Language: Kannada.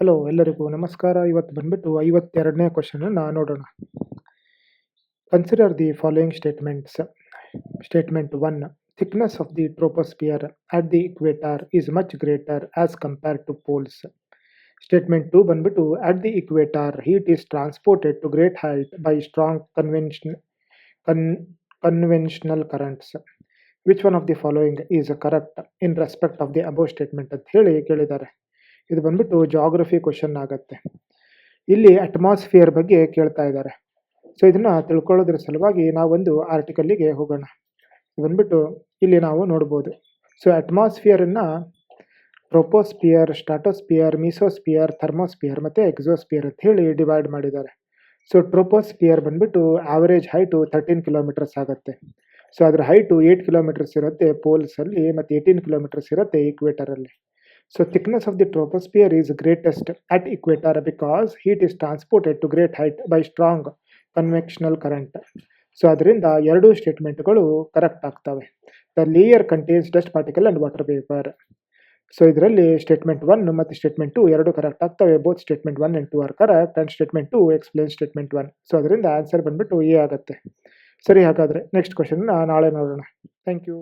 ಹಲೋ ಎಲ್ಲರಿಗೂ ನಮಸ್ಕಾರ ಇವತ್ತು ಬಂದ್ಬಿಟ್ಟು ಐವತ್ತೆರಡನೇ ಕ್ವಶನನ್ನು ನೋಡೋಣ consider the following statements statement one thickness of the troposphere at the equator is much greater as compare to poles statement two ಬಂದ್ಬಿಟ್ಟು at the equator heat is transported to great height by strong convention con conventional currents which one of the following is correct in respect of the above statement ಅಂತ ಹೇಳಿ ಕೇಳಿದ್ದಾರೆ ಇದು ಬಂದ್ಬಿಟ್ಟು ಜಾಗ್ರಫಿ ಕ್ವಶನ್ ಆಗುತ್ತೆ. ಇಲ್ಲಿ ಅಟ್ಮಾಸ್ಫಿಯರ್ ಬಗ್ಗೆ ಕೇಳ್ತಾ ಇದ್ದಾರೆ. ಸೊ ಇದನ್ನ ತಿಳ್ಕೊಳ್ಳೋದ್ರ ಸಲುವಾಗಿ ನಾವೊಂದು ಆರ್ಟಿಕಲ್ಲಿಗೆ ಹೋಗೋಣ. ಬಂದ್ಬಿಟ್ಟು ಇಲ್ಲಿ ನಾವು ನೋಡ್ಬೋದು. ಸೊ ಅಟ್ಮಾಸ್ಫಿಯರನ್ನು ಪ್ರೊಪೋಸ್ಪಿಯರ್ ಸ್ಟಾಟೋಸ್ಪಿಯರ್ ಮೀಸೋಸ್ಪಿಯರ್ ಥರ್ಮೋಸ್ಪಿಯರ್ ಮತ್ತು ಎಕ್ಸೋಸ್ಪಿಯರ್ ಅಂತ ಹೇಳಿ ಡಿವೈಡ್ ಮಾಡಿದ್ದಾರೆ. ಸೊ ಟ್ರೋಪೋಸ್ಪಿಯರ್ ಬಂದ್ಬಿಟ್ಟು ಆವರೇಜ್ ಹೈಟು ತರ್ಟೀನ್ ಕಿಲೋಮೀಟರ್ಸ್ ಆಗುತ್ತೆ. ಸೊ ಅದರ ಹೈಟು ಏಯ್ಟ್ ಕಿಲೋಮೀಟರ್ಸ್ ಇರುತ್ತೆ ಪೋಲ್ಸಲ್ಲಿ ಮತ್ತು ಏಯ್ಟೀನ್ ಕಿಲೋಮೀಟರ್ಸ್ ಇರುತ್ತೆ ಈಕ್ವೇಟರಲ್ಲಿ So, thickness of the troposphere is greatest at equator because heat is transported to great height by strong convectional current. So ಅದರಿಂದ ಎರಡೂ ಸ್ಟೇಟ್ಮೆಂಟ್ಗಳು ಕರೆಕ್ಟ್ ಆಗ್ತವೆ. The layer contains dust particle and water vapour so ಇದರಲ್ಲಿ ಸ್ಟೇಟ್ಮೆಂಟ್ ಒನ್ ಮತ್ತು ಸ್ಟೇಟ್ಮೆಂಟ್ ಟು ಎರಡು ಕರೆಕ್ಟ್ ಆಗ್ತವೆ. Both statement one and two are correct and statement two explain statement one so ಅದರಿಂದ ಆನ್ಸರ್ ಬಂದ್ಬಿಟ್ಟು ಎ ಆಗುತ್ತೆ. ಸರಿ, ಹಾಗಾದರೆ ನೆಕ್ಸ್ಟ್ ಕ್ವಶನ್ ನಾಳೆ ನೋಡೋಣ. Thank you